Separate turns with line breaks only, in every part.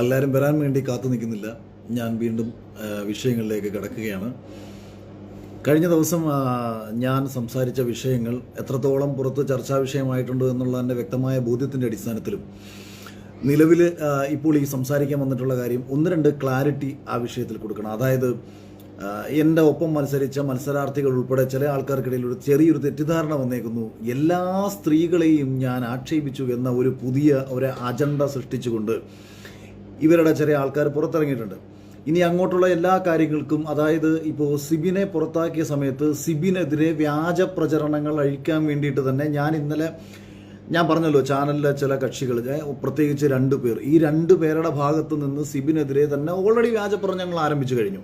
എല്ലാവരും വരാൻ വേണ്ടി കാത്തു നിൽക്കുന്നില്ല. ഞാൻ വീണ്ടും വിഷയങ്ങളിലേക്ക് കിടക്കുകയാണ്. കഴിഞ്ഞ ദിവസം ഞാൻ സംസാരിച്ച വിഷയങ്ങൾ എത്രത്തോളം പുറത്ത് ചർച്ചാ വിഷയമായിട്ടുണ്ട് എന്നുള്ള എന്റെ വ്യക്തമായ ബോധ്യത്തിന്റെ അടിസ്ഥാനത്തിലും നിലവിൽ ഇപ്പോൾ ഈ സംസാരിക്കാൻ വന്നിട്ടുള്ള കാര്യം ഒന്ന് രണ്ട് ക്ലാരിറ്റി ആ വിഷയത്തിൽ കൊടുക്കണം. അതായത് എന്റെ ഒപ്പം മത്സരിച്ച മത്സരാർത്ഥികൾ ഉൾപ്പെടെ ചില ആൾക്കാർക്കിടയിൽ ഒരു ചെറിയൊരു തെറ്റിദ്ധാരണ വന്നേക്കുന്നു. എല്ലാ സ്ത്രീകളെയും ഞാൻ ആക്ഷേപിച്ചു എന്ന ഒരു പുതിയ ഒരു അജണ്ട സൃഷ്ടിച്ചുകൊണ്ട് ഇവരുടെ ചെറിയ ആൾക്കാർ പുറത്തിറങ്ങിയിട്ടുണ്ട്. ഇനി അങ്ങോട്ടുള്ള എല്ലാ കാര്യങ്ങൾക്കും അതായത് ഇപ്പോൾ സിബിനെ പുറത്താക്കിയ സമയത്ത് സിബിനെതിരെ വ്യാജ പ്രചരണങ്ങൾ അഴിക്കാൻ വേണ്ടിയിട്ട് തന്നെ ഞാൻ ഇന്നലെ ഞാൻ പറഞ്ഞല്ലോ ചാനലിലെ ചില കക്ഷികൾ പ്രത്യേകിച്ച് രണ്ട് പേർ ഈ രണ്ട് പേരുടെ ഭാഗത്ത് നിന്ന് സിബിനെതിരെ തന്നെ ഓൾറെഡി വ്യാജ പ്രചരണങ്ങൾ ആരംഭിച്ചു കഴിഞ്ഞു.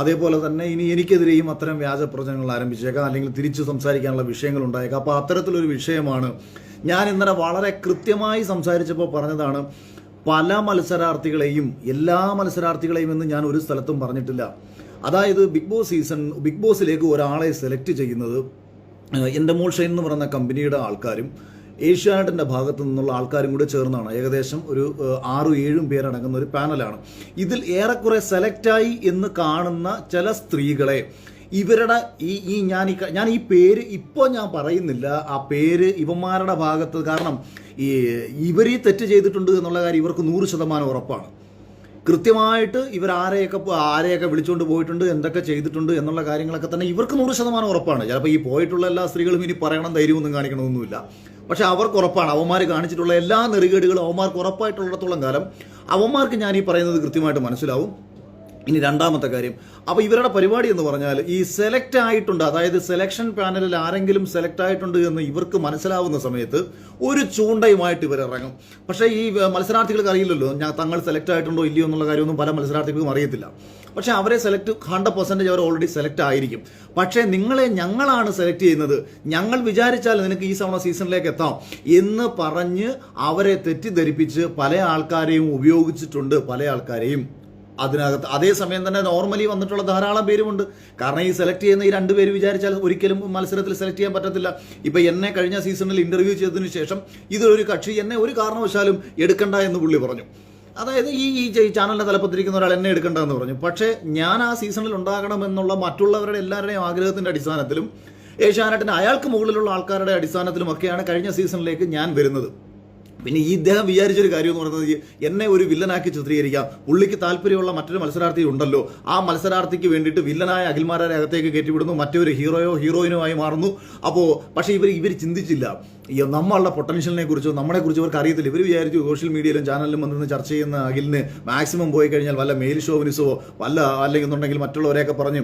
അതേപോലെ തന്നെ ഇനി എനിക്കെതിരെയും അത്തരം വ്യാജ പ്രചരണങ്ങൾ ആരംഭിച്ചേക്കാം അല്ലെങ്കിൽ തിരിച്ചു സംസാരിക്കാനുള്ള വിഷയങ്ങൾ ഉണ്ടായേക്കാം. അപ്പോൾ അത്തരത്തിലൊരു വിഷയമാണ്. ഞാൻ ഇന്നലെ വളരെ കൃത്യമായി സംസാരിച്ചപ്പോൾ പറഞ്ഞതാണ് പല മത്സരാർത്ഥികളെയും എല്ലാ മത്സരാർത്ഥികളെയും എന്ന് ഞാൻ ഒരു സ്ഥലത്തും പറഞ്ഞിട്ടില്ല. അതായത് ബിഗ് ബോസ് സീസൺ ബിഗ് ബോസിലേക്ക് ഒരാളെ സെലക്ട് ചെയ്യുന്നത് എന്റെ മോൾ ഷൈൻ എന്ന് പറയുന്ന കമ്പനിയുടെ ആൾക്കാരും ഏഷ്യാനെറ്റിന്റെ ഭാഗത്തു നിന്നുള്ള ആൾക്കാരും കൂടെ ചേർന്നാണ്. ഏകദേശം ഒരു ആറും ഏഴും പേരടങ്ങുന്ന ഒരു പാനലാണ്. ഇതിൽ ഏറെക്കുറെ സെലക്റ്റായി എന്ന് കാണുന്ന ചില സ്ത്രീകളെ ഇവരുടെ ഈ ഈ ഞാൻ ഈ ഞാൻ ഈ പേര് ഇപ്പോൾ ഞാൻ പറയുന്നില്ല. ആ പേര് ഇവന്മാരുടെ ഭാഗത്ത് കാരണം ഈ ഇവർ ഈ തെറ്റ് ചെയ്തിട്ടുണ്ട് എന്നുള്ള കാര്യം ഇവർക്ക് നൂറ് ശതമാനം ഉറപ്പാണ്. കൃത്യമായിട്ട് ഇവർ ആരെയൊക്കെ ആരെയൊക്കെ വിളിച്ചുകൊണ്ട് പോയിട്ടുണ്ട് എന്തൊക്കെ ചെയ്തിട്ടുണ്ട് എന്നുള്ള കാര്യങ്ങളൊക്കെ തന്നെ ഇവർക്ക് നൂറ് ശതമാനം ഉറപ്പാണ്. ചിലപ്പോൾ ഈ പോയിട്ടുള്ള എല്ലാ സ്ത്രീകളും ഇനി പറയണം ധൈര്യമൊന്നും കാണിക്കണമൊന്നുമില്ല. പക്ഷേ അവർക്ക് ഉറപ്പാണ്. അവന്മാർ കാണിച്ചിട്ടുള്ള എല്ലാ നെറുകേടുകളും അവന്മാർക്ക് ഉറപ്പായിട്ടുള്ളിടത്തോളം കാലം അവന്മാർക്ക് ഞാൻ ഈ പറയുന്നത് കൃത്യമായിട്ട് മനസ്സിലാവും. ഇനി രണ്ടാമത്തെ കാര്യം. അപ്പോൾ ഇവരുടെ പരിപാടി എന്ന് പറഞ്ഞാൽ ഈ സെലക്ട് ആയിട്ടുണ്ട്. അതായത് സെലക്ഷൻ പാനലിൽ ആരെങ്കിലും സെലക്ട് ആയിട്ടുണ്ട് എന്ന് ഇവർക്ക് മനസ്സിലാവുന്ന സമയത്ത് ഒരു ചൂണ്ടയുമായിട്ട് ഇവർ ഇറങ്ങും. പക്ഷേ ഈ മത്സരാർത്ഥികൾക്ക് അറിയില്ലല്ലോ. ഞാൻ തങ്ങൾ സെലക്ട് ആയിട്ടുണ്ടോ ഇല്ലയോ എന്നുള്ള കാര്യമൊന്നും പല മത്സരാർത്ഥികൾക്കും അറിയത്തില്ല. പക്ഷേ അവരെ സെലക്ട് ഹൺഡ്രഡ് പെർസെന്റേജ് അവർ ഓൾറെഡി സെലക്ട് ആയിരിക്കും. പക്ഷേ നിങ്ങളെ ഞങ്ങളാണ് സെലക്ട് ചെയ്യുന്നത്. ഞങ്ങൾ വിചാരിച്ചാൽ നിനക്ക് ഈ തവണ സീസണിലേക്ക് എത്താം എന്ന് പറഞ്ഞ് അവരെ തെറ്റിദ്ധരിപ്പിച്ച് പല ആൾക്കാരെയും ഉപയോഗിച്ചിട്ടുണ്ട് പല ആൾക്കാരെയും. അതിനകത്ത് അതേസമയം തന്നെ നോർമലി വന്നിട്ടുള്ള ധാരാളം പേരുമുണ്ട്. കാരണം ഈ സെലക്ട് ചെയ്യുന്ന ഈ രണ്ട് പേര് വിചാരിച്ചാൽ ഒരിക്കലും മത്സരത്തിൽ സെലക്ട് ചെയ്യാൻ പറ്റത്തില്ല. ഇപ്പൊ എന്നെ കഴിഞ്ഞ സീസണിൽ ഇന്റർവ്യൂ ചെയ്തതിനു ശേഷം ഇതൊരു കക്ഷി എന്നെ ഒരു കാരണവശാലും എടുക്കണ്ട എന്ന് പുള്ളി പറഞ്ഞു. അതായത് ഈ ഈ ചാനലിനെ തലപ്പത്തിരിക്കുന്ന ഒരാൾ എന്നെ എടുക്കണ്ട എന്ന് പറഞ്ഞു. പക്ഷേ ഞാൻ ആ സീസണിൽ ഉണ്ടാകണമെന്നുള്ള മറ്റുള്ളവരുടെ എല്ലാവരുടെയും ആഗ്രഹത്തിന്റെ അടിസ്ഥാനത്തിലും ഏഷ്യാനെറ്റിന് അയാൾക്ക് മുകളിലുള്ള ആൾക്കാരുടെ അടിസ്ഥാനത്തിലും ഒക്കെയാണ് കഴിഞ്ഞ സീസണിലേക്ക് ഞാൻ വരുന്നത്. പിന്നെ ഈ ഇദ്ദേഹം വിചാരിച്ചൊരു കാര്യം എന്ന് പറയുന്നത് എന്നെ ഒരു വില്ലനാക്കി ചിത്രീകരിക്കാം. പുള്ളിക്ക് താല്പര്യമുള്ള മറ്റൊരു മത്സരാർത്ഥി ഉണ്ടല്ലോ. ആ മത്സരാർത്ഥിക്ക് വേണ്ടിയിട്ട് വില്ലനായ അഖിൽമാരെ അകത്തേക്ക് കയറ്റിവിടുന്നു. മറ്റൊരു ഹീറോയോ ഹീറോയിനോ ആയി മാറുന്നു. അപ്പോൾ പക്ഷേ ഇവർ ഇവർ ചിന്തിച്ചില്ല. ഈ നമ്മളുടെ പൊട്ടൻഷ്യലിനെ കുറിച്ചോ നമ്മളെ കുറിച്ചോ ഇവർക്ക് അറിയത്തില്ല. ഇവർ വിചാരിച്ചു സോഷ്യൽ മീഡിയയിലും ചാനലിലും വന്നിരുന്ന് ചർച്ച ചെയ്യുന്ന അഖിലിന് മാക്സിമം പോയി കഴിഞ്ഞാൽ വല്ല മെയിൽ ഷോവിനിസോ വല്ല അല്ലെങ്കിൽ എന്നുണ്ടെങ്കിൽ മറ്റുള്ളവരെയൊക്കെ പറഞ്ഞ്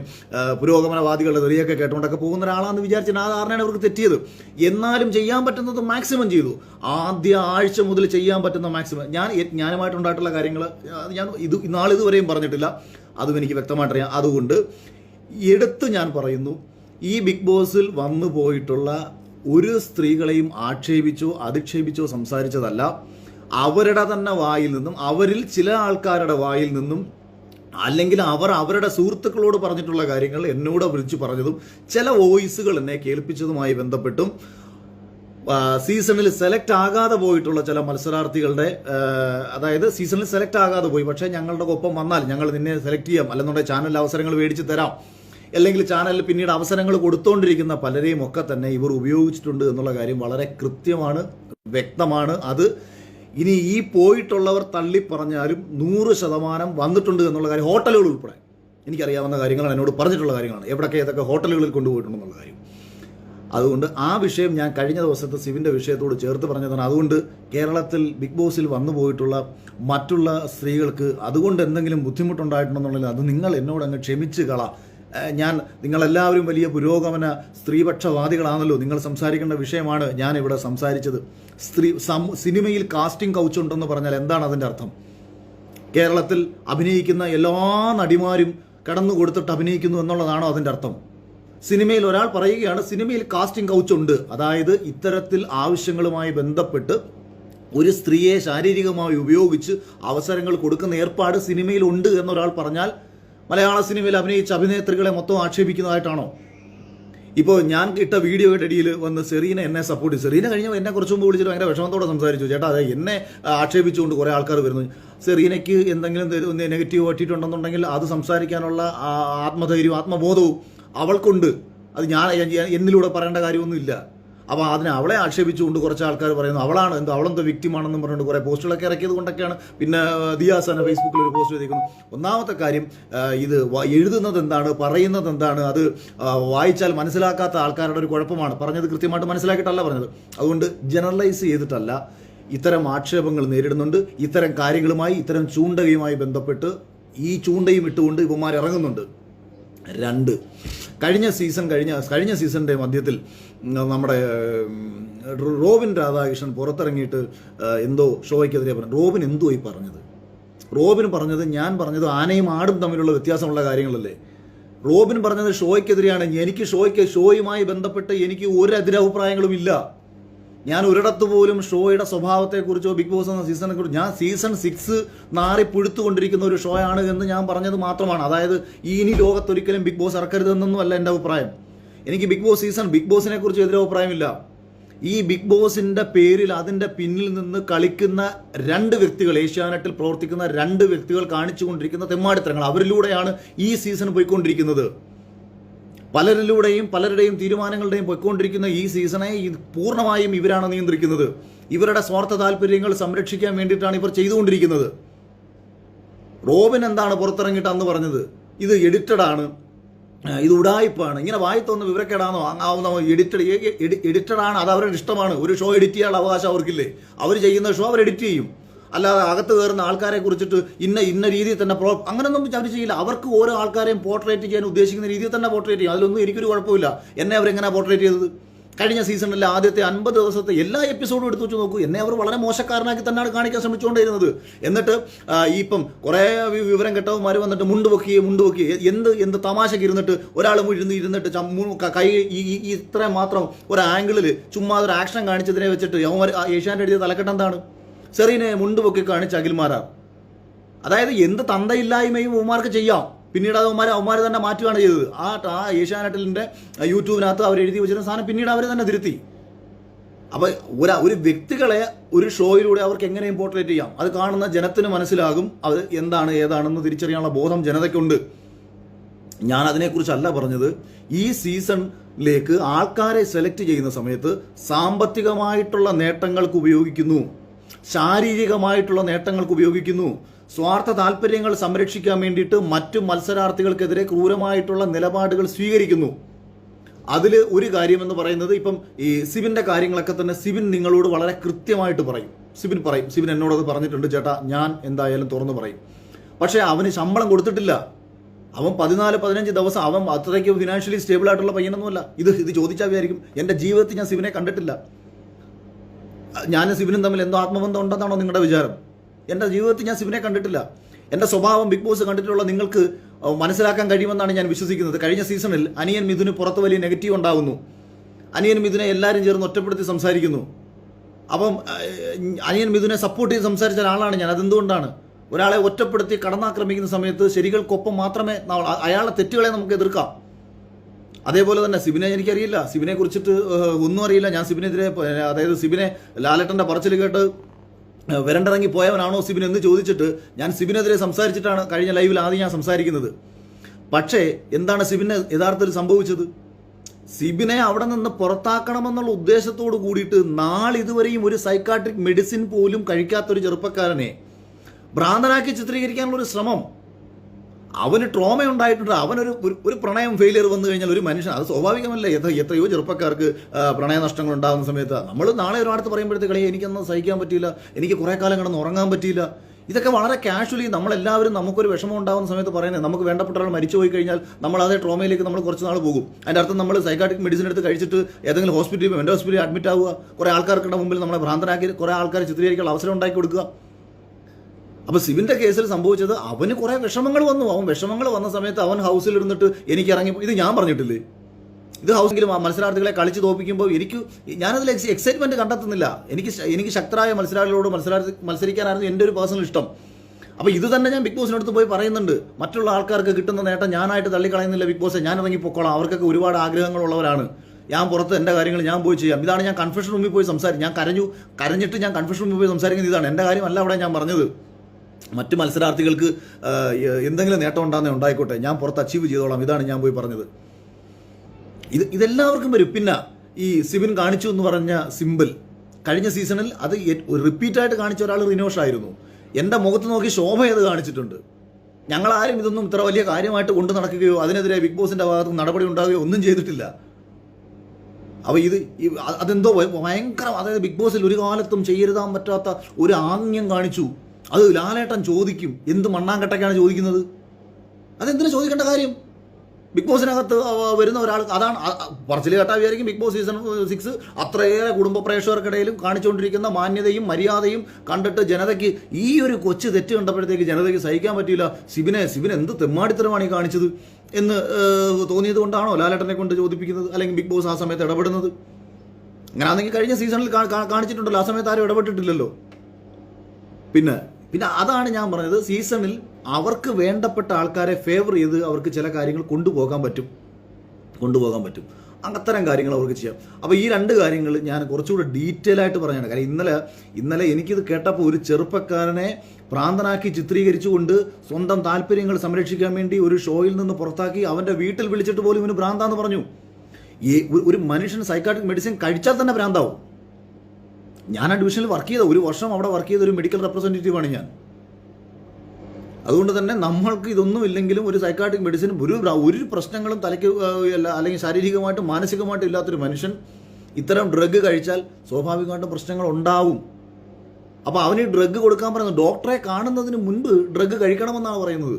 പുരോഗമനവാദികളുടെ തെറിയൊക്കെ കേട്ടുകൊണ്ടൊക്കെ പോകുന്ന ഒരാളാണെന്ന് വിചാരിച്ചാൽ ആ ധാരണയാണ് അവർക്ക് തെറ്റിയത്. എന്നാലും ചെയ്യാൻ പറ്റുന്നത് മാക്സിമം ചെയ്തു. ആദ്യ ആഴ്ച മുതൽ ചെയ്യാൻ പറ്റുന്ന മാക്സിമം ഞാൻ ഞാനുമായിട്ടുണ്ടായിട്ടുള്ള കാര്യങ്ങൾ ഞാൻ ഇത് നാളിതുവരെയും പറഞ്ഞിട്ടില്ല. അതും എനിക്ക് വ്യക്തമായിട്ടറിയാം. അതുകൊണ്ട് എടുത്ത് ഞാൻ പറയുന്നു ഈ ബിഗ് ബോസിൽ വന്നു പോയിട്ടുള്ള ഒരു സ്ത്രീകളെയും ആക്ഷേപിച്ചോ അധിക്ഷേപിച്ചോ സംസാരിച്ചതല്ല. അവരുടെ തന്നെ വായിൽ നിന്നും അവരിൽ ചില ആൾക്കാരുടെ വായിൽ നിന്നും അല്ലെങ്കിൽ അവർ അവരുടെ സുഹൃത്തുക്കളോട് പറഞ്ഞിട്ടുള്ള കാര്യങ്ങൾ എന്നോട് വിളിച്ചു പറഞ്ഞതും ചില വോയിസുകൾ എന്നെ കേൾപ്പിച്ചതുമായി ബന്ധപ്പെട്ടും സീസണിൽ സെലക്ട് ആകാതെ പോയിട്ടുള്ള ചില മത്സരാർത്ഥികളുടെ അതായത് സീസണിൽ സെലക്ട് ആകാതെ പോയി. പക്ഷേ ഞങ്ങളുടെ ഒപ്പം വന്നാൽ ഞങ്ങൾ നിന്നെ സെലക്ട് ചെയ്യാം. അല്ലെന്നുണ്ടെങ്കിൽ ചാനലിൽ അവസരങ്ങൾ മേടിച്ച് തരാം. അല്ലെങ്കിൽ ചാനലിൽ പിന്നീട് അവസരങ്ങൾ കൊടുത്തുകൊണ്ടിരിക്കുന്ന പലരെയും ഒക്കെ തന്നെ ഇവർ ഉപയോഗിച്ചിട്ടുണ്ട് എന്നുള്ള കാര്യം വളരെ കൃത്യമാണ് വ്യക്തമാണ്. അത് ഇനി ഈ പോയിട്ടുള്ളവർ തള്ളി പറഞ്ഞാലും നൂറ് ശതമാനം വന്നിട്ടുണ്ട് എന്നുള്ള കാര്യം ഹോട്ടലുകൾ ഉൾപ്പെടെ. എനിക്കറിയാവുന്ന കാര്യങ്ങളാണ് എന്നോട് പറഞ്ഞിട്ടുള്ള കാര്യങ്ങളാണ്. എവിടെയൊക്കെ ഏതൊക്കെ ഹോട്ടലുകളിൽ കൊണ്ടുപോയിട്ടുണ്ടെന്നുള്ള കാര്യം. അതുകൊണ്ട് ആ വിഷയം ഞാൻ കഴിഞ്ഞ ദിവസത്തെ സിവിന്റെ വിഷയത്തോട് ചേർത്ത് പറഞ്ഞതാണ്. അതുകൊണ്ട് കേരളത്തിൽ ബിഗ് ബോസിൽ വന്നു പോയിട്ടുള്ള മറ്റുള്ള സ്ത്രീകൾക്ക് അതുകൊണ്ട് എന്തെങ്കിലും ബുദ്ധിമുട്ടുണ്ടായിട്ടുണ്ടെന്നുണ്ടെങ്കിൽ അത് നിങ്ങൾ എന്നോട് അങ്ങ് ക്ഷമിച്ച് കള. ഞാൻ നിങ്ങളെല്ലാവരും വലിയ പുരോഗമന സ്ത്രീപക്ഷവാദികളാണല്ലോ. നിങ്ങൾ സംസാരിക്കേണ്ട വിഷയമാണ് ഞാൻ ഇവിടെ സംസാരിച്ചത്. സ്ത്രീ സിനിമയിൽ കാസ്റ്റിംഗ് കൗച്ച് ഉണ്ടെന്ന് പറഞ്ഞാൽ എന്താണ് അതിന്റെ അർത്ഥം? കേരളത്തിൽ അഭിനയിക്കുന്ന എല്ലാ നടിമാരും കടന്നു കൊടുത്തിട്ട് അഭിനയിക്കുന്നു എന്നുള്ളതാണോ അതിന്റെ അർത്ഥം? സിനിമയിൽ ഒരാൾ പറയുകയാണ് സിനിമയിൽ കാസ്റ്റിംഗ് കൗച്ച് ഉണ്ട്. അതായത് ഇത്തരത്തിൽ ആവശ്യങ്ങളുമായി ബന്ധപ്പെട്ട് ഒരു സ്ത്രീയെ ശാരീരികമായി ഉപയോഗിച്ച് അവസരങ്ങൾ കൊടുക്കുന്ന ഏർപ്പാട് സിനിമയിൽ ഉണ്ട് എന്നൊരാൾ പറഞ്ഞാൽ മലയാള സിനിമയിൽ അഭിനയിച്ച അഭിനേത്രികളെ മൊത്തം ആക്ഷേപിക്കുന്നതായിട്ടാണോ? ഇപ്പോൾ ഞാൻ ഇട്ട വീഡിയോയുടെ ഇടയിൽ വന്ന് സെറീന എന്നെ സപ്പോർട്ട് ചെയ്തു. സെറീന കഴിഞ്ഞ എന്നെ കുറച്ച് മുമ്പ് വിളിച്ചിട്ട് ഭയങ്കര വിഷമത്തോടെ സംസാരിച്ചു. ചേട്ടാ അതെ എന്നെ ആക്ഷേപിച്ചുകൊണ്ട് കുറേ ആൾക്കാർ വരുന്നു. സെറീനയ്ക്ക് എന്തെങ്കിലും നെഗറ്റീവ് പറ്റിയിട്ടുണ്ടെന്നുണ്ടെങ്കിൽ അത് സംസാരിക്കാനുള്ള ആത്മധൈര്യവും ആത്മബോധവും അവൾക്കുണ്ട്. അത് ഞാൻ എന്നിലൂടെ പറയേണ്ട കാര്യമൊന്നുമില്ല. അപ്പോൾ അതിനെ അവളെ ആക്ഷേപിച്ചുകൊണ്ട് കുറച്ച് ആൾക്കാർ പറയുന്നു അവളാണ് എന്തോ അവളെന്തോ വ്യക്തിമാണെന്നും പറഞ്ഞുകൊണ്ട് കുറേ പോസ്റ്റുകളൊക്കെ ഇറക്കിയത് കൊണ്ടൊക്കെയാണ്. പിന്നെ ദിയാസാണ് ഫേസ്ബുക്കിൽ ഒരു പോസ്റ്റ് ചെയ്തിരിക്കുന്നു. ഒന്നാമത്തെ കാര്യം ഇത് എഴുതുന്നത് എന്താണ് പറയുന്നത് എന്താണ് അത് വായിച്ചാൽ മനസ്സിലാക്കാത്ത ആൾക്കാരുടെ ഒരു കുഴപ്പമാണ്. പറഞ്ഞത് കൃത്യമായിട്ട് മനസ്സിലാക്കിയിട്ടല്ല പറഞ്ഞത്. അതുകൊണ്ട് ജനറലൈസ് ചെയ്തിട്ടല്ല ഇത്തരം ആക്ഷേപങ്ങൾ നേരിടുന്നുണ്ട്. ഇത്തരം കാര്യങ്ങളുമായി ഇത്തരം ചൂണ്ടയുമായി ബന്ധപ്പെട്ട് ഈ ചൂണ്ടയും ഇട്ടുകൊണ്ട് ഇവന്മാർ ഇറങ്ങുന്നുണ്ട്. രണ്ട്. കഴിഞ്ഞ സീസൺ കഴിഞ്ഞ കഴിഞ്ഞ സീസണിന്റെ മധ്യത്തിൽ നമ്മുടെ റോബിൻ രാധാകൃഷ്ണൻ പുറത്തിറങ്ങിയിട്ട് എന്തോ ഷോയ്ക്കെതിരെ പറഞ്ഞു. റോബിൻ എന്തോ ഈ പറഞ്ഞത്? റോബിൻ പറഞ്ഞത് ഞാൻ പറഞ്ഞത് ആനയും ആടും തമ്മിലുള്ള വ്യത്യാസമുള്ള കാര്യങ്ങളല്ലേ? റോബിൻ പറഞ്ഞത് ഷോയ്ക്കെതിരെയാണ്. എനിക്ക് ഷോയ്ക്ക് ഷോയുമായി ബന്ധപ്പെട്ട് എനിക്ക് ഒരു എതിരഭിപ്രായങ്ങളും ഇല്ല. ഞാൻ ഒരിടത്ത് പോലും ഷോയുടെ സ്വഭാവത്തെക്കുറിച്ചോ ബിഗ് ബോസ് എന്ന സീസണെ കുറിച്ച് ഞാൻ സീസൺ സിക്സ് നാറി പുഴുത്തുകൊണ്ടിരിക്കുന്ന ഒരു ഷോ ആണ് എന്ന് ഞാൻ പറഞ്ഞത് മാത്രമാണ്. അതായത് ഇനി ലോകത്തൊരിക്കലും ബിഗ് ബോസ് ഇറക്കരുതെന്നൊന്നും അല്ല എന്റെ അഭിപ്രായം. എനിക്ക് ബിഗ് ബോസ് സീസൺ ബിഗ് ബോസിനെ കുറിച്ച് എതിരഭിപ്രായമില്ല ഈ ബിഗ് ബോസിന്റെ പേരിൽ അതിന്റെ പിന്നിൽ നിന്ന് കളിക്കുന്ന രണ്ട് വ്യക്തികൾ ഏഷ്യാനെറ്റിൽ പ്രവർത്തിക്കുന്ന രണ്ട് വ്യക്തികൾ കാണിച്ചുകൊണ്ടിരിക്കുന്ന തെമ്മാടിത്തരങ്ങൾ അവരിലൂടെയാണ് ഈ സീസൺ പോയിക്കൊണ്ടിരിക്കുന്നത്. പലരിലൂടെയും പലരുടെയും തീരുമാനങ്ങളുടെയും പൊയ്ക്കൊണ്ടിരിക്കുന്ന ഈ സീസണെ പൂർണമായും ഇവരാണ് നിയന്ത്രിക്കുന്നത്. ഇവരുടെ സ്വാർത്ഥ താല്പര്യങ്ങൾ സംരക്ഷിക്കാൻ വേണ്ടിയിട്ടാണ് ഇവർ ചെയ്തുകൊണ്ടിരിക്കുന്നത്. റോബിൻ എന്താണ് പുറത്തിറങ്ങിയിട്ട് അന്ന് പറഞ്ഞത്? ഇത് എഡിറ്റഡ് ആണ്. ഇത് ഉടായ്പാണ്. ഇങ്ങനെ വായി തോന്നുന്ന വിവരക്കേടാണോ? ആവുന്ന എഡിറ്റഡ് എഡിറ്റഡ് ആണ്. അത് അവരുടെ ഇഷ്ടമാണ്. ഒരു ഷോ എഡിറ്റ് ചെയ്യാനുള്ള അവകാശം അവർക്കില്ലേ? അവർ ചെയ്യുന്ന ഷോ അവർ എഡിറ്റ് ചെയ്യും. അല്ലാതെ അകത്ത് കയറുന്ന ആൾക്കാരെ കുറിച്ചിട്ട് ഇന്ന ഇന്ന രീതിയിൽ തന്നെ പ്രോ അങ്ങനെയൊന്നും അവർ ചെയ്യില്ല. അവർക്ക് ഓരോ ആൾക്കാരെയും പോർട്രേറ്റ് ചെയ്യാൻ ഉദ്ദേശിക്കുന്ന രീതിയിൽ തന്നെ പോർട്രേറ്റ് ചെയ്യും. അതിലൊന്നും എനിക്കൊരു കുഴപ്പമില്ല. എന്നെ അവരെങ്ങനെ പോർട്രേറ്റ് ചെയ്തത്? കഴിഞ്ഞ സീസണിലെ ആദ്യത്തെ അൻപത് ദിവസത്തെ എല്ലാ എപ്പിസോഡും എടുത്തു വെച്ച് നോക്കൂ. എന്നെ അവർ വളരെ മോശക്കാരനാക്കി തന്നെയാണ് കാണിക്കാൻ ശ്രമിച്ചുകൊണ്ടിരുന്നത് എന്നിട്ട് ഇപ്പം കുറേ വിവരം കെട്ടവന്മാർ വന്നിട്ട് മുണ്ട് വെക്കി മുണ്ട് വെക്കി എന്ത് എന്ത് തമാശക്ക് ഇരുന്നിട്ട് ഒരാൾ ഇരുന്ന് ഇരുന്നിട്ട് കൈ ഈ മാത്രം ഒരു ആംഗിളിൽ ചുമ്മാ ഒരു ആക്ഷൻ കാണിച്ചതിനെ വെച്ചിട്ട് യവന്മാർ ഏഷ്യാന്റെ എഴുതിയ തലക്കെട്ട് എന്താണ്? സെറീനെ മുണ്ടുപൊക്കി കാണിച്ച അഖിൽമാരാർ. അതായത് എന്ത് തന്തയില്ലായ്മയും ഉമാർക്ക് ചെയ്യാം. പിന്നീട് അത് ഉമാരെ അവന്മാർ തന്നെ മാറ്റുകയാണ് ചെയ്തത്. ആ ആ ഏഷ്യാനെറ്റിലിന്റെ യൂട്യൂബിനകത്ത് അവർ എഴുതി വെച്ചിരുന്ന സാധനം പിന്നീട് അവർ തന്നെ തിരുത്തി. അപ്പോൾ ഒരു ഒരു വ്യക്തികളെ ഒരു ഷോയിലൂടെ അവർക്ക് എങ്ങനെയും പോർട്രേറ്റ് ചെയ്യാം? അത് കാണുന്ന ജനത്തിന് മനസ്സിലാകും അത് എന്താണ് ഏതാണെന്ന് തിരിച്ചറിയാനുള്ള ബോധം ജനതയ്ക്കുണ്ട്. ഞാൻ അതിനെക്കുറിച്ചല്ല പറഞ്ഞത്. ഈ സീസണിലേക്ക് ആൾക്കാരെ സെലക്ട് ചെയ്യുന്ന സമയത്ത് സാമ്പത്തികമായിട്ടുള്ള നേട്ടങ്ങൾക്ക് ഉപയോഗിക്കുന്നു. ശാരീരികമായിട്ടുള്ള നേട്ടങ്ങൾക്ക് ഉപയോഗിക്കുന്നു. സ്വാർത്ഥ താല്പര്യങ്ങൾ സംരക്ഷിക്കാൻ വേണ്ടിയിട്ട് മറ്റു മത്സരാർത്ഥികൾക്കെതിരെ ക്രൂരമായിട്ടുള്ള നിലപാടുകൾ സ്വീകരിക്കുന്നു. അതിൽ ഒരു കാര്യമെന്ന് പറയുന്നത് ഇപ്പം ഈ സിബിന്റെ കാര്യങ്ങളൊക്കെ തന്നെ സിബിൻ നിങ്ങളോട് വളരെ കൃത്യമായിട്ട് പറയും. സിബിൻ പറയും. സിബിൻ എന്നോടത് പറഞ്ഞിട്ടുണ്ട്. ചേട്ടാ ഞാൻ എന്തായാലും തുറന്നു പറയും. പക്ഷേ അവന് ശമ്പളം കൊടുത്തിട്ടില്ല. അവൻ പതിനാല് പതിനഞ്ച് ദിവസം അവൻ അത്രയ്ക്ക് ഫിനാൻഷ്യലി സ്റ്റേബിൾ ആയിട്ടുള്ള പയ്യനൊന്നുമല്ല. ഇത് ഇത് ചോദിച്ചാൽ വിചാരിക്കും എന്റെ ജീവിതത്തിൽ ഞാൻ സിബിനെ കണ്ടിട്ടില്ല. ഞാനും സിബിനും തമ്മിൽ എന്തോ ആത്മബന്ധം ഉണ്ടെന്നാണോ നിങ്ങളുടെ വിചാരം? എന്റെ ജീവിതത്തിൽ ഞാൻ സിബിനെ കണ്ടിട്ടില്ല. എന്റെ സ്വഭാവം ബിഗ് ബോസ് കണ്ടിട്ടുള്ള നിങ്ങൾക്ക് മനസ്സിലാക്കാൻ കഴിയുമെന്നാണ് ഞാൻ വിശ്വസിക്കുന്നത്. കഴിഞ്ഞ സീസണിൽ അനിയൻ മിഥുന് പുറത്ത് വലിയ നെഗറ്റീവ് ഉണ്ടാകുന്നു അനിയൻ മിഥുനെ എല്ലാവരും ചേർന്ന് ഒറ്റപ്പെടുത്തി സംസാരിക്കുന്നു. അപ്പം അനിയൻ മിഥുനെ സപ്പോർട്ട് ചെയ്ത് സംസാരിച്ച ഒരാളാണ് ഞാൻ. അതെന്തുകൊണ്ടാണ്? ഒരാളെ ഒറ്റപ്പെടുത്തി കടന്നാക്രമിക്കുന്ന സമയത്ത് ശരികൾക്കൊപ്പം മാത്രമേ അയാളുടെ തെറ്റുകളെ നമുക്ക് എതിർക്കാം. അതേപോലെ തന്നെ സിബിനെ എനിക്കറിയില്ല. സിബിനെ കുറിച്ചിട്ട് ഒന്നും അറിയില്ല. ഞാൻ സിബിനെതിരെ അതായത് സിബിനെ ലാലേട്ടന്റെ പറച്ചിൽ കേട്ട് വരണ്ടിറങ്ങി പോയവനാണോ സിബിൻ എന്ന് ചോദിച്ചിട്ട് ഞാൻ സിബിനെതിരെ സംസാരിച്ചിട്ടാണ് കഴിഞ്ഞ ലൈവിൽ ആദ്യം ഞാൻ സംസാരിക്കുന്നത്. പക്ഷേ എന്താണ് സിബിന് യഥാർത്ഥത്തിൽ സംഭവിച്ചത്? സിബിനെ അവിടെ നിന്ന് പുറത്താക്കണമെന്നുള്ള ഉദ്ദേശത്തോട് കൂടിയിട്ട് നാളിതുവരെയും ഒരു സൈക്കാട്രിക് മെഡിസിൻ പോലും കഴിക്കാത്തൊരു ചെറുപ്പക്കാരനെ ഭ്രാന്തനാക്കി ചിത്രീകരിക്കാനുള്ള ഒരു ശ്രമം അവന് ട്രോമ ഉണ്ടായിട്ടുണ്ട്. അവനൊരു ഒരു പ്രണയം ഫെയിലിയർ വന്നു കഴിഞ്ഞാൽ ഒരു മനുഷ്യൻ അത് സ്വാഭാവികമല്ല. എത്ര എത്രയോ ചെറുപ്പക്കാർക്ക് പ്രണയ നഷ്ടങ്ങൾ ഉണ്ടാകുന്ന സമയത്ത്. നമ്മൾ നാളെ ഒരാടത്ത് പറയുമ്പോഴത്തേക്ക് എനിക്കൊന്നും സഹിക്കാൻ പറ്റിയില്ല. എനിക്ക് കുറേ കാലം കിടന്ന് ഉറങ്ങാൻ പറ്റിയില്ല. ഇതൊക്കെ വളരെ കാഷ്വലി നമ്മളെല്ലാവരും നമുക്കൊരു വിഷമം ഉണ്ടാകുന്ന സമയത്ത് പറയുന്നത്. നമുക്ക് വേണ്ടപ്പെട്ട ഒരാൾ മരിച്ചു പോയി കഴിഞ്ഞാൽ നമ്മൾ അതേ ട്രോമയിലേക്ക് നമ്മൾ കുറച്ച് നാൾ പോകും. അതിന്റെ അർത്ഥം നമ്മൾ സൈക്കാട്രിക് മെഡിസിൻ എടുത്ത് കഴിച്ചിട്ട് ഏതെങ്കിലും ഹോസ്പിറ്റലിൽ മെന്റൽ ഹോസ്പിറ്റലിൽ അഡ്മിറ്റ് ആവുക. കുറേ ആൾക്കാർക്കുടെ മുമ്പിൽ നമ്മളെ ഭ്രാന്തനാക്കി കുറേ ആൾക്കാർ ചിത്രീകരിക്കാനുള്ള അവസരം ഉണ്ടാക്കി കൊടുക്കുക. അപ്പൊ സിബിന്റെ കേസിൽ സംഭവിച്ചത് അവന് കുറെ വിഷമങ്ങൾ വന്നു. അവൻ വിഷമങ്ങൾ വന്ന സമയത്ത് അവൻ ഹൗസിൽ ഇരുന്നിട്ട് എനിക്ക് ഇറങ്ങി ഇത് ഞാൻ പറഞ്ഞിട്ടില്ലേ? ഇത് ഹൗസെങ്കിലും ആ മത്സരാർത്ഥികളെ കളിച്ച് തോപ്പിക്കുമ്പോൾ എനിക്ക് ഞാനതിൽ എക്സൈറ്റ്മെന്റ് കണ്ടെത്തുന്നില്ല. എനിക്ക് എനിക്ക് ശക്തരായ മത്സരാർത്ഥികളോട് മത്സരാർത്ഥി മത്സരിക്കാനായിരുന്നു എന്റെ ഒരു പേഴ്സണൽ ഇഷ്ടം. അപ്പോൾ ഇത് തന്നെ ഞാൻ ബിഗ് ബോസിനടുത്ത് പോയി പറയുന്നുണ്ട്. മറ്റുള്ള ആൾക്കാർക്ക് കിട്ടുന്ന നേട്ടം ഞാനായിട്ട് തള്ളിക്കളയുന്നില്ല ബിഗ് ബോസ് ഞാൻ ഇറങ്ങി പൊക്കോളാം. അവർക്കൊക്കെ ഒരുപാട് ആഗ്രഹങ്ങളുള്ളവരാണ് ഞാൻ പുറത്ത് എന്റെ കാര്യങ്ങൾ ഞാൻ പോയി ചെയ്യാം. ഇതാണ് ഞാൻ കൺഫെഷൻ റൂമിൽ പോയി സംസാരിക്കും ഞാൻ കരഞ്ഞു കരഞ്ഞിട്ട് ഞാൻ കൺഫെഷൻ റൂമിൽ പോയി സംസാരിക്കുന്നത് ഇതാണ്. എന്റെ കാര്യമല്ല അവിടെ ഞാൻ പറഞ്ഞത്. മറ്റ് മത്സരാർത്ഥികൾക്ക് എന്തെങ്കിലും നേട്ടം ഉണ്ടാകുന്നേ ഉണ്ടായിക്കോട്ടെ. ഞാൻ പുറത്ത് അച്ചീവ് ചെയ്തോളാം. ഇതാണ് ഞാൻ പോയി പറഞ്ഞത്. ഇത് ഇതെല്ലാവർക്കും വരും. പിന്നെ ഈ സിബിൻ കാണിച്ചു എന്ന് പറഞ്ഞ സിമ്പിൾ. കഴിഞ്ഞ സീസണിൽ അത് റിപ്പീറ്റായിട്ട് കാണിച്ച ഒരാൾ റിനോഷ് ആയിരുന്നു. എന്റെ മുഖത്ത് നോക്കി ശോഭ അത് കാണിച്ചിട്ടുണ്ട്. ഞങ്ങളാരും ഇതൊന്നും ഇത്ര വലിയ കാര്യമായിട്ട് കൊണ്ടു നടക്കുകയോ അതിനെതിരെ ബിഗ് ബോസിന്റെ ഭാഗത്ത് നടപടി ഉണ്ടാകുകയോ ഒന്നും ചെയ്തിട്ടില്ല. അപ്പോൾ ഇത് അതെന്തോ ഭയങ്കര. അതായത് ബിഗ് ബോസിൽ ഒരു കാലത്തും ചെയ്യരുതാൻ പറ്റാത്ത ഒരു ആംഗ്യം കാണിച്ചു. അത് ലാലേട്ടൻ ചോദിക്കും എന്ത് മണ്ണാങ്കട്ടയ്ക്കാണ് ചോദിക്കുന്നത്? അതെന്തിനു ചോദിക്കേണ്ട കാര്യം? ബിഗ് ബോസിനകത്ത് വരുന്ന ഒരാൾ അതാണ് പറച്ചിൽ കേട്ടാ വിചാരിക്കും ബിഗ് ബോസ് സീസൺ സിക്സ് അത്രയേറെ കുടുംബ പ്രേക്ഷകർക്കിടയിലും കാണിച്ചുകൊണ്ടിരിക്കുന്ന മാന്യതയും മര്യാദയും കണ്ടിട്ട് ജനതയ്ക്ക് ഈ ഒരു കൊച്ചു തെറ്റ് കണ്ടപ്പോഴത്തേക്ക് ജനതയ്ക്ക് സഹിക്കാൻ പറ്റിയില്ല. സിബിനെ സിബിൻ എന്ത് തെമ്മാടിത്തരമാണ് ഈ കാണിച്ചത് എന്ന് തോന്നിയത് കൊണ്ടാണോ ലാലേട്ടനെ കൊണ്ട് ചോദിപ്പിക്കുന്നത് അല്ലെങ്കിൽ ബിഗ് ബോസ് ആ സമയത്ത് ഇടപെടുന്നത്? അങ്ങനെയാണെങ്കിൽ കഴിഞ്ഞ സീസണിൽ കാണിച്ചിട്ടുണ്ടല്ലോ. ആ സമയത്ത് ആരും ഇടപെട്ടിട്ടില്ലല്ലോ. പിന്നെ പിന്നെ അതാണ് ഞാൻ പറഞ്ഞത് സീസണിൽ അവർക്ക് വേണ്ടപ്പെട്ട ആൾക്കാരെ ഫേവർ ചെയ്ത് അവർക്ക് ചില കാര്യങ്ങൾ കൊണ്ടുപോകാൻ പറ്റും. കൊണ്ടുപോകാൻ പറ്റും. അത്തരം കാര്യങ്ങൾ അവർക്ക് ചെയ്യാം. അപ്പോൾ ഈ രണ്ട് കാര്യങ്ങൾ ഞാൻ കുറച്ചുകൂടെ ഡീറ്റെയിൽ ആയിട്ട് പറഞ്ഞാണ് കാര്യം ഇന്നലെ ഇന്നലെ എനിക്കിത് കേട്ടപ്പോൾ ഒരു ചെറുപ്പക്കാരനെ പ്രാന്തനാക്കി ചിത്രീകരിച്ചുകൊണ്ട് സ്വന്തം താല്പര്യങ്ങൾ സംരക്ഷിക്കാൻ വേണ്ടി ഒരു ഷോയിൽ നിന്ന് പുറത്താക്കി അവന്റെ വീട്ടിൽ വിളിച്ചിട്ട് പോലും ഇവന് ഭ്രാന്താന്ന് പറഞ്ഞു. ഈ ഒരു- മനുഷ്യൻ സൈക്കാട്രിക് മെഡിസിൻ കഴിച്ചാൽ തന്നെ ഭ്രാന്താവും. ഞാൻ ആ ഡിവിഷനിൽ വർക്ക് ചെയ്ത ഒരു വർഷം അവിടെ വർക്ക് ചെയ്ത ഒരു മെഡിക്കൽ റെപ്രസെന്റേറ്റീവാണ് ഞാൻ. അതുകൊണ്ട് തന്നെ നമ്മൾക്ക് ഇതൊന്നും ഇല്ലെങ്കിലും ഒരു സൈക്കാട്രിക് മെഡിസിൻ ഒരു ഒരു പ്രശ്നങ്ങളും തലയ്ക്ക് അല്ല അല്ലെങ്കിൽ ശാരീരികമായിട്ടും മാനസികമായിട്ടും ഇല്ലാത്തൊരു മനുഷ്യൻ ഇത്തരം ഡ്രഗ് കഴിച്ചാൽ സ്വാഭാവികമായിട്ടും പ്രശ്നങ്ങൾ ഉണ്ടാവും. അപ്പോൾ അവന് ഡ്രഗ് കൊടുക്കാൻ പറയുന്നത് ഡോക്ടറെ കാണുന്നതിന് മുൻപ് ഡ്രഗ് കഴിക്കണമെന്നാണ് പറയുന്നത്.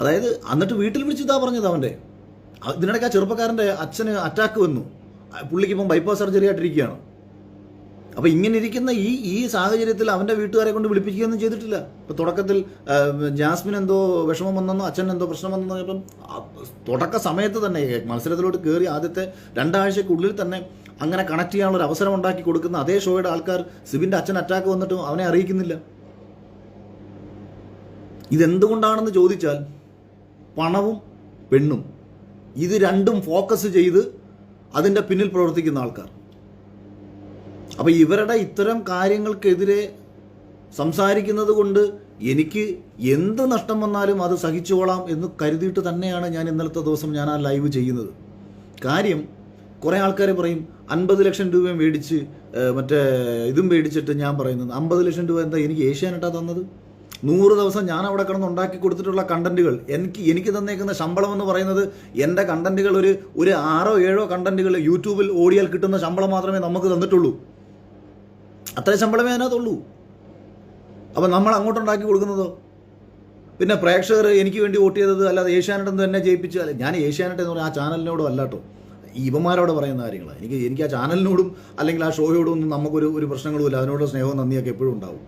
അതായത് എന്നിട്ട് വീട്ടിൽ വിളിച്ചിട്ടാ പറഞ്ഞത് അവന്റെ. ഇതിനിടയ്ക്ക് ആ ചെറുപ്പക്കാരന്റെ അച്ഛന് അറ്റാക്ക് വന്നു. പുള്ളിക്ക് ഇപ്പം ബൈപ്പാസ് സർജറി ആയിട്ടിരിക്കുകയാണ്. അപ്പോൾ ഇങ്ങനെ ഇരിക്കുന്ന ഈ ഈ സാഹചര്യത്തിൽ അവന്റെ വീട്ടുകാരെ കൊണ്ട് വിളിപ്പിക്കുകയൊന്നും ചെയ്തിട്ടില്ല. ഇപ്പോൾ തുടക്കത്തിൽ ജാസ്മിൻ എന്തോ വിഷമം വന്നെന്നോ അച്ഛൻ എന്തോ പ്രശ്നം വന്നെന്നോ ഇപ്പം തുടക്ക സമയത്ത് തന്നെ മത്സരത്തിലോട്ട് കയറി ആദ്യത്തെ രണ്ടാഴ്ചക്കുള്ളിൽ തന്നെ അങ്ങനെ കണക്ട് ചെയ്യാനുള്ള ഒരു അവസരം ഉണ്ടാക്കി കൊടുക്കുന്ന അതേ ഷോയുടെ ആൾക്കാർ സിബിന്റെ അച്ഛൻ അറ്റാക്ക് വന്നിട്ടും അവനെ അറിയിക്കുന്നില്ല. ഇതെന്തുകൊണ്ടാണെന്ന് ചോദിച്ചാൽ പണവും പെണ്ണും. ഇത് രണ്ടും ഫോക്കസ് ചെയ്ത് അതിന്റെ പിന്നിൽ പ്രവർത്തിക്കുന്ന ആൾക്കാർ. അപ്പോൾ ഇവരുടെ ഇത്തരം കാര്യങ്ങൾക്കെതിരെ സംസാരിക്കുന്നത് കൊണ്ട് എനിക്ക് എന്ത് നഷ്ടം വന്നാലും അത് സഹിച്ചോളാം എന്ന് കരുതിയിട്ട് തന്നെയാണ് ഞാൻ ഇന്നലത്തെ ദിവസം ഞാൻ ആ ലൈവ് ചെയ്യുന്നത്. കാര്യം കുറേ ആൾക്കാർ പറയും അൻപത് ലക്ഷം രൂപയും മേടിച്ച് മറ്റേ ഇതും മേടിച്ചിട്ട് ഞാൻ പറയുന്നത് അമ്പത് ലക്ഷം രൂപ എന്താ എനിക്ക് ഏഷ്യാനെട്ടാ തന്നത്? നൂറ് ദിവസം ഞാൻ അവിടെ കിടന്ന് ഉണ്ടാക്കി കൊടുത്തിട്ടുള്ള കണ്ടന്റുകൾ എനിക്ക് എനിക്ക് തന്നേക്കുന്ന ശമ്പളം എന്ന് പറയുന്നത് എന്റെ കണ്ടന്റുകൾ ഒരു ഒരു ആറോ ഏഴോ കണ്ടന്റുകൾ യൂട്യൂബിൽ ഓടിയാൽ കിട്ടുന്ന ശമ്പളം മാത്രമേ നമുക്ക് തന്നിട്ടുള്ളൂ. അത്ര ശമ്പളമേ അതിനകത്തുള്ളൂ. അപ്പം നമ്മൾ അങ്ങോട്ടുണ്ടാക്കി കൊടുക്കുന്നതോ? പിന്നെ പ്രേക്ഷകർ എനിക്ക് വേണ്ടി വോട്ട് ചെയ്തത് അല്ലാതെ ഏഷ്യാനെറ്റ് എന്ന് തന്നെ ജയിപ്പിച്ച് അല്ല ഞാൻ ഏഷ്യാനെറ്റ് എന്ന് പറഞ്ഞാൽ ആ ചാനലിനോടും അല്ലാട്ടോ ഈ ഇവന്മാരോട് പറയുന്ന കാര്യങ്ങളാണ്. എനിക്ക് എനിക്ക് ആ ചാനലിനോടും അല്ലെങ്കിൽ ആ ഷോയോടും ഒന്നും നമുക്കൊരു ഒരു പ്രശ്നങ്ങളുമില്ല. അതിനോട് സ്നേഹവും നന്ദിയൊക്കെ എപ്പോഴും ഉണ്ടാവും.